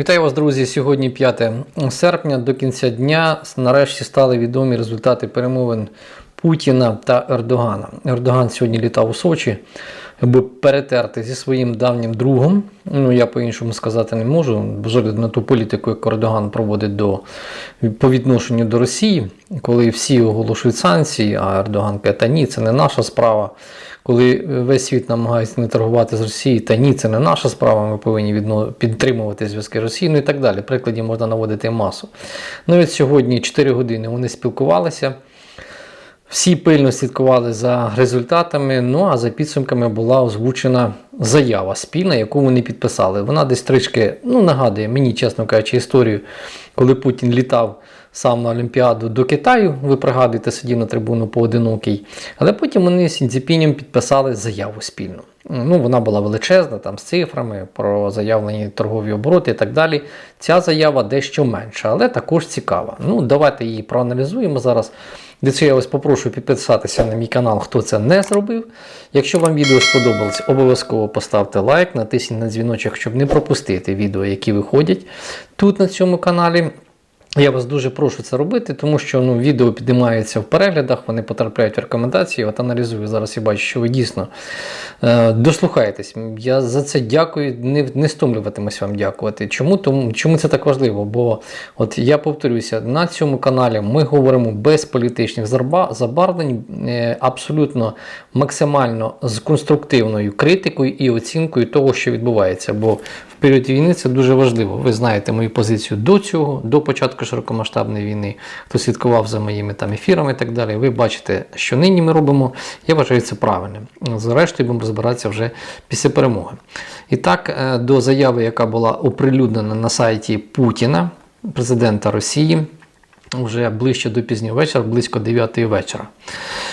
Вітаю вас, друзі! Сьогодні 5 серпня. До кінця дня нарешті стали відомі результати перемовин Путіна та Ердогана. Ердоган сьогодні літав у Сочі, аби перетерти зі своїм давнім другом. Ну я по-іншому сказати не можу. З огляду на ту політику, яку Ердоган проводить до по відношенню до Росії, коли всі оголошують санкції, а Ердоган каже, та ні, це не наша справа. Коли весь світ намагається не торгувати з Росією, та ні, це не наша справа, ми повинні відно... підтримувати зв'язки з Росією, ну і так далі. Прикладів можна наводити масу. Ну від сьогодні 4 години вони спілкувалися. Всі пильно слідкували за результатами. Ну а за підсумками була озвучена заява спільна, яку вони підписали. Вона десь трішки ну, нагадує мені, чесно кажучи, історію, коли Путін літав сам на Олімпіаду до Китаю. Ви пригадуєте, сидів на трибуну поодинокий. Але потім вони з Сінцепінем підписали заяву спільну. Ну, Вона була величезна, там з цифрами про заявлені торгові обороти і так далі. Ця заява дещо менша, але також цікава. Ну, Давайте її проаналізуємо зараз. Для цього я вас попрошу підписатися на мій канал, хто це не зробив. Якщо вам відео сподобалось, обов'язково поставте лайк, натисніть на дзвіночок, щоб не пропустити відео, які виходять тут на цьому каналі. Я вас дуже прошу це робити, тому що ну, відео піднімаються в переглядах, вони потрапляють в рекомендації. От аналізую зараз. Я бачу, що ви дійсно е, дослухаєтесь. Я за це дякую, не не стомлюватимусь вам дякувати. Чому Тому, чому це так важливо? Бо от я повторюся, на цьому каналі ми говоримо без політичних забарвлень, е, абсолютно максимально з конструктивною критикою і оцінкою того, що відбувається. Бо в період війни це дуже важливо. Ви знаєте мою позицію до цього, до початку широкомасштабної війни, хто слідкував за моїми там ефірами і так далі. Ви бачите, що нині ми робимо. Я вважаю це правильним. Зрештою, будемо розбиратися вже після перемоги. І так, е, до заяви, яка була оприлюднена на сайті Путіна, президента Росії. Вже ближче до пізнього вечора, близько 9 вечора.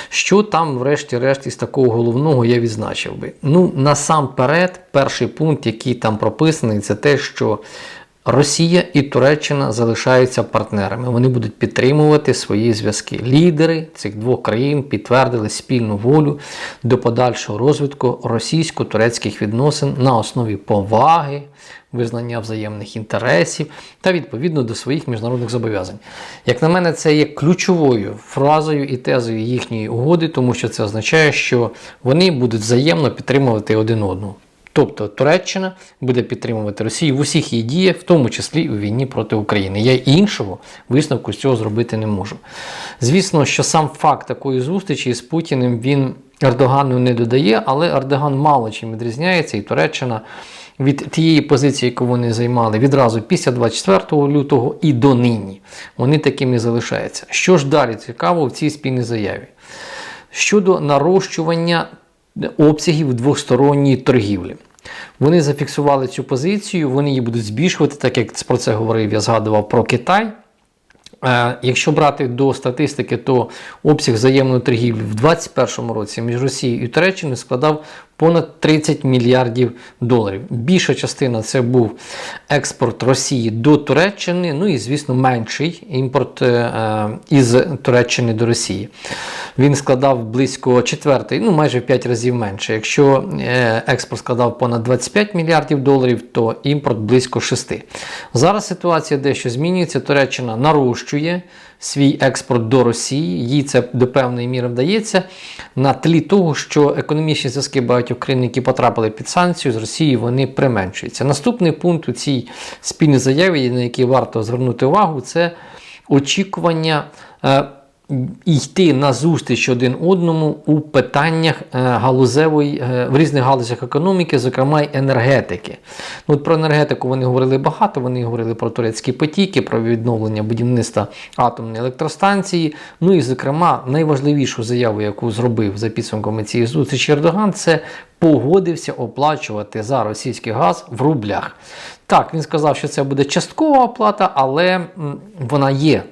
Що там, врешті-решт, із такого головного я відзначив би? Ну, насамперед, перший пункт, який там прописаний, це те, що Росія і Туреччина залишаються партнерами. Вони будуть підтримувати свої зв'язки. Лідери цих двох країн підтвердили спільну волю до подальшого розвитку російсько-турецьких відносин на основі поваги, визнання взаємних інтересів та відповідно до своїх міжнародних зобов'язань. Як на мене, це є ключовою фразою і тезою їхньої угоди, тому що це означає, що вони будуть взаємно підтримувати один одного. Тобто Туреччина буде підтримувати Росію в усіх її діях, в тому числі у війні проти України. Я іншого висновку з цього зробити не можу. Звісно, що сам факт такої зустрічі з Путіним він Ердогану не додає, але Ердоган мало чим відрізняється, і Туреччина від тієї позиції, яку вони займали відразу після 24 лютого і до нині. Вони такими залишаються. Що ж далі цікаво в цій спільній заяві? Щодо нарощування обсягів двосторонньої торгівлі. Вони зафіксували цю позицію, вони її будуть збільшувати, так як про це говорив, я згадував про Китай. Е, якщо брати до статистики, то обсяг взаємної торгівлі в 2021 році між Росією і Туреччиною складав понад 30 мільярдів доларів. Більша частина це був експорт Росії до Туреччини, ну і, звісно, менший імпорт е, із Туреччини до Росії. Він складав близько четвертий, ну майже в 5 разів менше. Якщо е, експорт складав понад 25 мільярдів доларів, то імпорт близько 6. Зараз ситуація дещо змінюється. Туреччина нарощує свій експорт до Росії. Їй це до певної міри вдається на тлі того, що економічні зв'язки багатьох країн, які потрапили під санкцію з Росією, вони применшуються. Наступний пункт у цій спільній заяві, на який варто звернути увагу, це очікування. Йти на зустріч один одному у питаннях е, галузевої е, в різних галузях економіки, зокрема й енергетики. Ну, от Про енергетику вони говорили багато. Вони говорили про турецькі потіки, про відновлення будівництва атомної електростанції. Ну і, зокрема, найважливішу заяву, яку зробив за підсумками цієї зустрічі Ердоган, це погодився оплачувати за російський газ в рублях. Так, він сказав, що це буде часткова оплата, але вона є.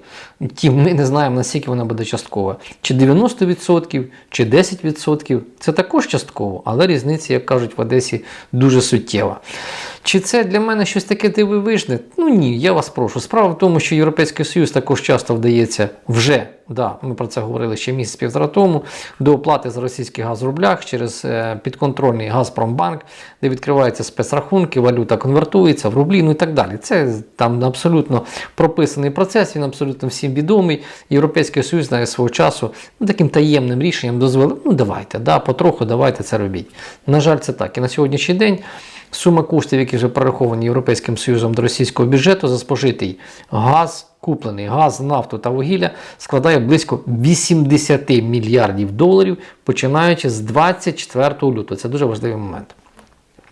Тім ми не знаємо, наскільки вона буде часткова. Чи 90%, чи 10%. Це також частково, але різниця, як кажуть в Одесі, дуже суттєва. Чи це для мене щось таке дивовижне? Ну ні, я вас прошу. Справа в тому, що Європейський Союз також часто вдається вже, да, ми про це говорили ще місяць півтора тому, до оплати за російський газ в рублях через е, підконтрольний Газпромбанк, де відкриваються спецрахунки, валюта конвертується в рублі, ну і так далі. Це там абсолютно прописаний процес, він абсолютно всім відомий. Європейський Союз навіть свого часу ну, таким таємним рішенням дозволив, ну давайте, да, потроху давайте це робіть. На жаль, це так. І на сьогоднішній день. Сума коштів, які вже прораховані Європейським Союзом до російського бюджету за спожитий газ, куплений газ, нафту та вугілля, складає близько 80 мільярдів доларів, починаючи з 24 лютого. Це дуже важливий момент.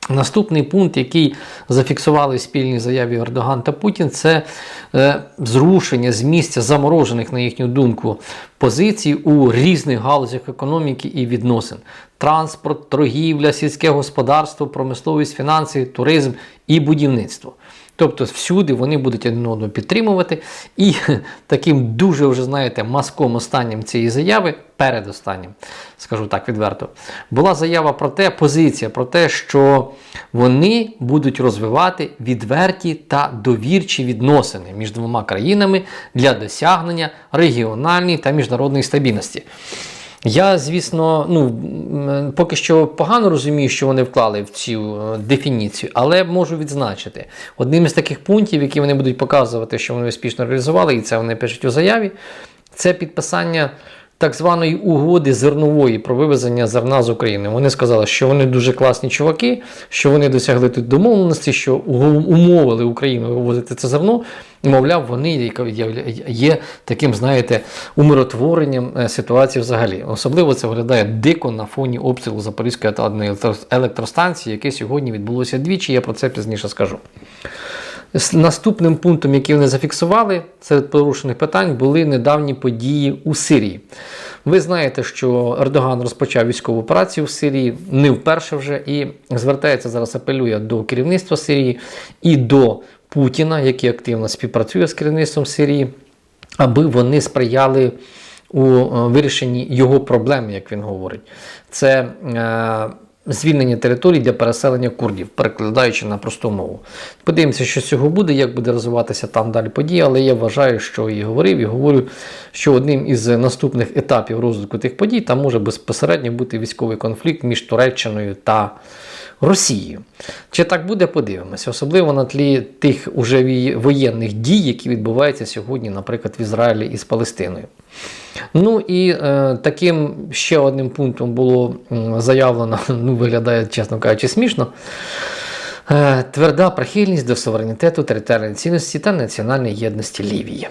Наступний пункт, який зафіксували в спільній заяві Ердоган та Путін, це е, зрушення з місця заморожених, на їхню думку, позицій у різних галузях економіки і відносин: транспорт, торгівля, сільське господарство, промисловість, фінанси, туризм і будівництво. Тобто всюди вони будуть один одного підтримувати. І таким дуже вже, знаєте, маском останнім цієї заяви, передостаннім, скажу так відверто, була заява про те, позиція про те, що вони будуть розвивати відверті та довірчі відносини між двома країнами для досягнення регіональної та міжнародної стабільності. Я, звісно, ну поки що погано розумію, що вони вклали в цю е, дефініцію, але можу відзначити. Одним із таких пунктів, які вони будуть показувати, що вони успішно реалізували, і це вони пишуть у заяві, це підписання так званої угоди зернової про вивезення зерна з України. Вони сказали, що вони дуже класні чуваки, що вони досягли тут домовленості, що умовили Україну вивозити це зерно. Мовляв, вони є- таким, знаєте, умиротворенням е, ситуації взагалі. Особливо це виглядає дико на фоні обстрілу Запорізької атомної електро- електростанції, яке сьогодні відбулося двічі. Я про це пізніше скажу. Наступним пунктом, який вони зафіксували серед порушених питань, були недавні події у Сирії. Ви знаєте, що Ердоган розпочав військову операцію в Сирії не вперше вже і звертається зараз, апелює до керівництва Сирії і до Путіна, який активно співпрацює з керівництвом Сирії, аби вони сприяли у е, вирішенні його проблем, як він говорить. Це е, звільнення територій для переселення курдів, перекладаючи на просту мову. Подивимося, що з цього буде, як буде розвиватися там далі події, але я вважаю, що і говорив, і говорю, що одним із наступних етапів розвитку тих подій там може безпосередньо бути військовий конфлікт між Туреччиною та Росією. Чи так буде, подивимося, особливо на тлі тих уже воєнних дій, які відбуваються сьогодні, наприклад, в Ізраїлі із Палестиною. Ну і е, таким ще одним пунктом було заявлено, ну виглядає, чесно кажучи, смішно. Е, Тверда прихильність до суверенітету, територіальної цінності та національної єдності Лівії.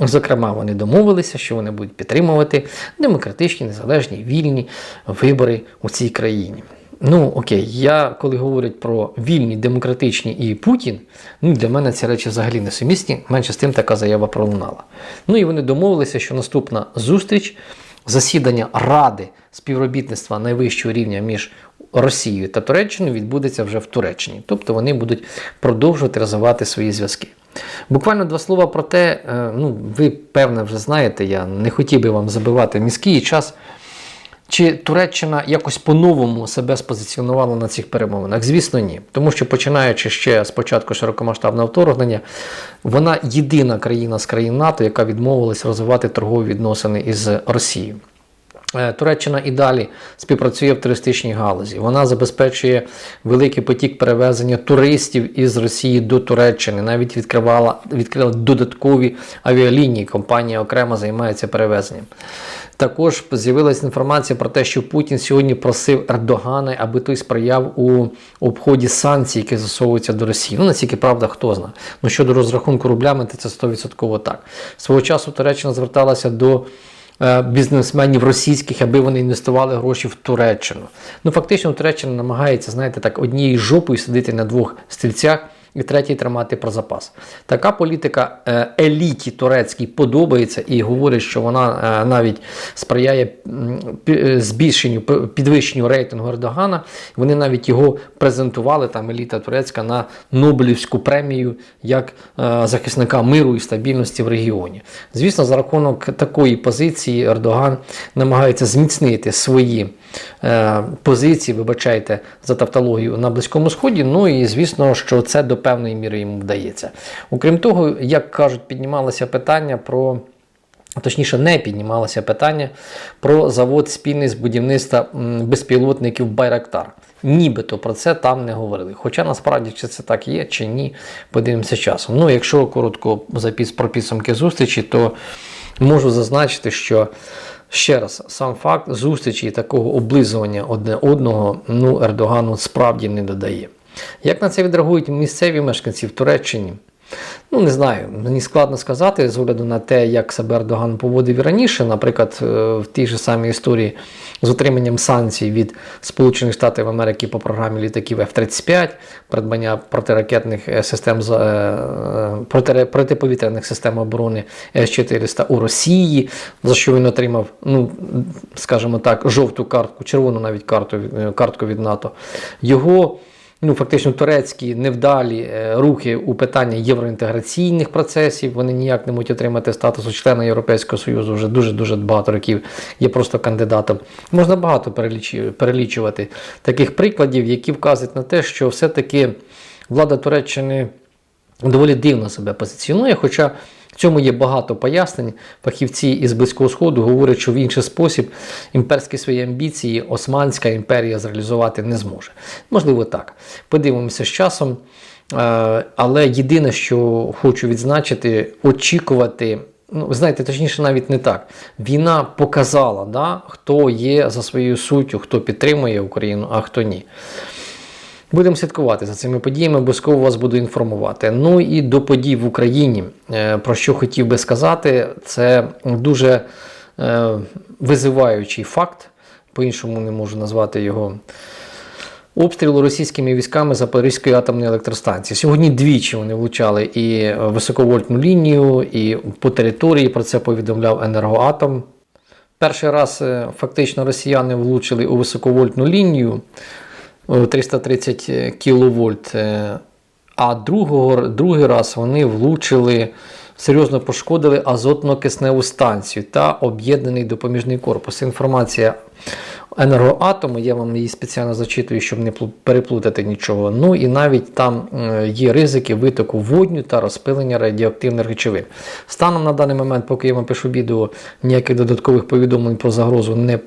Зокрема, вони домовилися, що вони будуть підтримувати демократичні, незалежні, вільні вибори у цій країні. Ну, окей, я коли говорять про вільні, демократичні і Путін, ну для мене ці речі взагалі несумісні. Менше з тим така заява пролунала. Ну і вони домовилися, що наступна зустріч, засідання Ради співробітництва найвищого рівня між Росією та Туреччиною відбудеться вже в Туреччині. Тобто вони будуть продовжувати розвивати свої зв'язки. Буквально два слова про те, е, ну ви певне вже знаєте, я не хотів би вам забивати мізки і час. Чи Туреччина якось по-новому себе спозиціонувала на цих перемовинах? Звісно, ні. Тому що починаючи ще з початку широкомасштабного вторгнення, вона єдина країна з країн НАТО, яка відмовилась розвивати торгові відносини із Росією. Е, Туреччина і далі співпрацює в туристичній галузі. Вона забезпечує великий потік перевезення туристів із Росії до Туреччини. Навіть відкривала відкрила додаткові авіалінії. Компанія окремо займається перевезенням. Також з'явилася інформація про те, що Путін сьогодні просив Ердогана, аби той сприяв у обході санкцій, які засовуються до Росії. Ну, наскільки правда, хто знає. Ну щодо розрахунку рублями, то це 100% так. Свого часу Туреччина зверталася до е, бізнесменів російських, аби вони інвестували гроші в Туреччину. Ну, фактично, Туреччина намагається, знаєте, так, однією жопою сидіти на двох стільцях. І третій тримати про запас. Така політика е, еліті турецькій подобається і говорить, що вона е, навіть сприяє е, збільшенню підвищенню рейтингу Ердогана. Вони навіть його презентували там еліта турецька на Нобелівську премію як захисника миру і стабільності в регіоні. Звісно, за рахунок такої позиції Ердоган намагається зміцнити свої е, позиції, вибачайте за тавтологію на Близькому Сході. Ну і звісно, що це до певної міри йому вдається. Окрім того, як кажуть, піднімалося питання про. Точніше, не піднімалося питання про завод спільний з будівництва безпілотників Байрактар. Нібито про це там не говорили. Хоча насправді чи це так є, чи ні, подивимося часом. Ну, якщо коротко про підсумки зустрічі, то можу зазначити, що ще раз сам факт зустрічі і такого облизування одне одного ну, Ердогану справді не додає. Як на це відреагують місцеві мешканці в Туреччині? Ну, не знаю, мені складно сказати з огляду на те, як себе Ердоган поводив і раніше, наприклад, е, в тій же самій історії з отриманням санкцій від Сполучених Штатів Америки по програмі літаків F-35, придбання протиракетних е, систем е, проти- протиповітряних систем оборони С-400 у Росії, за що він отримав, ну, скажімо так, жовту картку, червону навіть карту, картку від НАТО. Його ну, фактично турецькі невдалі е, рухи у питанні євроінтеграційних процесів. Вони ніяк не можуть отримати статусу члена Європейського Союзу вже дуже дуже багато років. Є просто кандидатом. Можна багато перелічувати таких прикладів, які вказують на те, що все-таки влада Туреччини доволі дивно себе позиціонує. Хоча в цьому є багато пояснень. Фахівці із Близького Сходу говорять, що в інший спосіб імперські свої амбіції Османська імперія зреалізувати не зможе. Можливо, так. Подивимося з часом. Е, Але єдине, що хочу відзначити, очікувати. Ну, ви знаєте, точніше, навіть не так. Війна показала, да, хто є за своєю суттю, хто підтримує Україну, а хто ні. Будемо слідкувати за цими подіями, обов'язково вас буду інформувати. Ну і до подій в Україні, Е, про що хотів би сказати, це дуже е, визиваючий факт, по-іншому не можу назвати його. Обстрілу російськими військами Запорізької атомної електростанції. Сьогодні двічі вони влучали і високовольтну лінію, і по території. Про це повідомляв енергоатом. Перший раз е, фактично росіяни влучили у високовольтну лінію 330 кВт, а другого, другий раз вони влучили, серйозно пошкодили азотно-кисневу станцію та об'єднаний допоміжний корпус. Інформація енергоатому, я вам її спеціально зачитую, щоб не переплутати нічого. Ну і навіть там е, є ризики витоку водню та розпилення радіоактивних речовин. Станом на даний момент, поки я вам пишу відео, ніяких додаткових повідомлень про загрозу не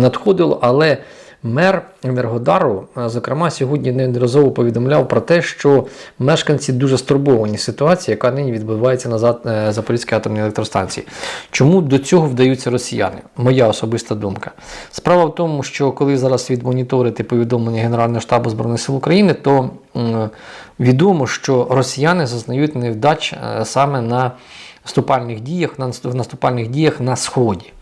надходило, але Мер Енергодару, е, зокрема, сьогодні неодноразово повідомляв про те, що мешканці дуже стурбовані ситуацією, яка нині відбувається на е, Запорізькій атомній електростанції. Чому до цього вдаються росіяни? Моя особиста думка. Справа в тому, що коли зараз відмоніторити повідомлення Генерального штабу Збройних сил України, то відомо, що росіяни зазнають невдач е, саме на наступальних діях, в наступальних діях на Сході.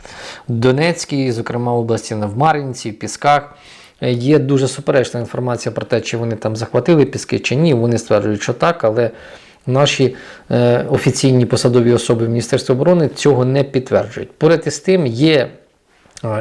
В Донецькій, зокрема області Мар'їнці, в Пісках. е, Є дуже суперечна інформація про те, чи вони там захватили піски чи ні. Вони стверджують, що так, але наші е, офіційні посадові особи в Міністерстві оборони цього не підтверджують. Поряд із тим є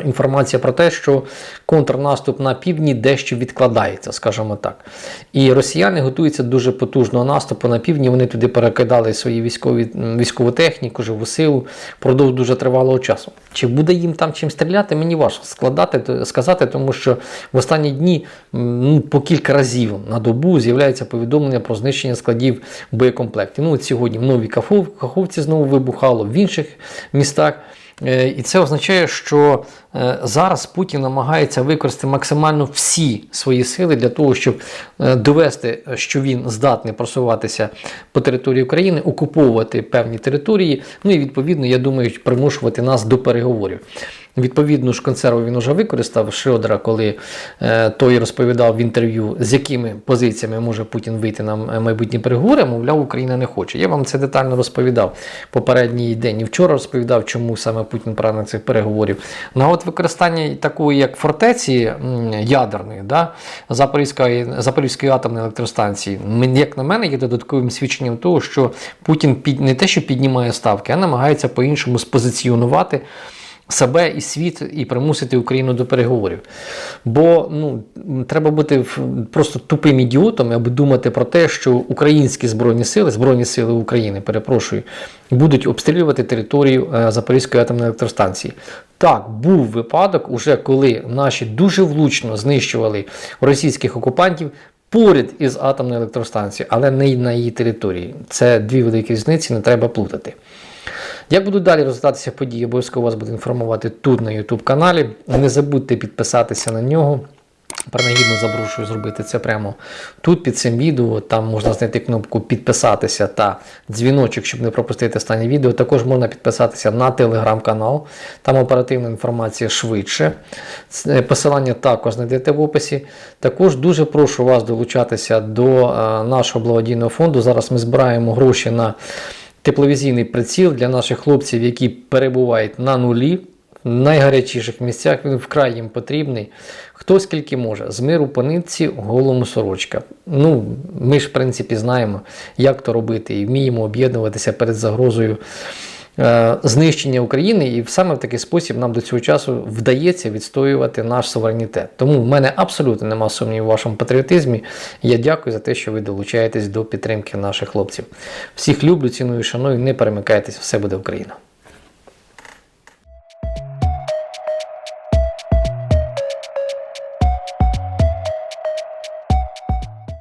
інформація про те, що контрнаступ на півдні дещо відкладається, скажімо так. І росіяни готуються дуже потужного наступу на півдні. Вони туди перекидали свої військові військову техніку, живу силу впродовж дуже тривалого часу. Чи буде їм там чим стріляти, мені важко складати сказати, тому що в останні дні ну, по кілька разів на добу з'являється повідомлення про знищення складів боєкомплектів. Ну, от сьогодні в Новій Каховці знову вибухало, в інших містах. Е, І це означає, що е, зараз Путін намагається використати максимально всі свої сили для того, щоб е, довести, що він здатний просуватися по території України, окуповувати певні території. Ну і відповідно, я думаю, примушувати нас до переговорів. Відповідну ж консерву він вже використав Шрёдера, коли е, той розповідав в інтерв'ю, з якими позиціями може Путін вийти на майбутні переговори, мовляв, Україна не хоче. Я вам це детально розповідав попередній день і вчора розповідав, чому саме Путін прагне цих переговорів. На от використання такої, як фортеці ядерної, да, Запорізької, Запорізької атомної електростанції, як на мене, є додатковим свідченням того, що Путін під, не те, що піднімає ставки, а намагається по-іншому спозиціонувати себе і світ і примусити Україну до переговорів. Бо ну, треба бути просто тупим ідіотом, аби думати про те, що українські збройні сили, збройні сили України, перепрошую, будуть обстрілювати територію е, Запорізької атомної електростанції. Так, був випадок, уже коли наші дуже влучно знищували російських окупантів поряд із атомною електростанцією, але не на її території. Це дві великі різниці, не треба плутати. Як будуть далі розвиватися події, обов'язково вас буду інформувати тут на YouTube каналі. Не забудьте підписатися на нього. Принагідно запрошую зробити це прямо тут під цим відео. Там можна знайти кнопку підписатися та дзвіночок, щоб не пропустити останнє відео. Також можна підписатися на телеграм-канал. Там оперативна інформація швидше. Посилання також знайдете в описі. Також дуже прошу вас долучатися до е, нашого благодійного фонду. Зараз ми збираємо гроші на тепловізійний приціл для наших хлопців, які перебувають на нулі. В найгарячіших місцях він вкрай їм потрібний. Хто скільки може. З миру по нитці, голому сорочка. Ну, ми ж, в принципі, знаємо, як то робити, і вміємо об'єднуватися перед загрозою знищення України. І саме в такий спосіб нам до цього часу вдається відстоювати наш суверенітет. Тому в мене абсолютно нема сумнівів у вашому патріотизмі. Я дякую за те, що ви долучаєтесь до підтримки наших хлопців. Всіх люблю, ціную, шаную, не перемикайтесь, все буде Україна.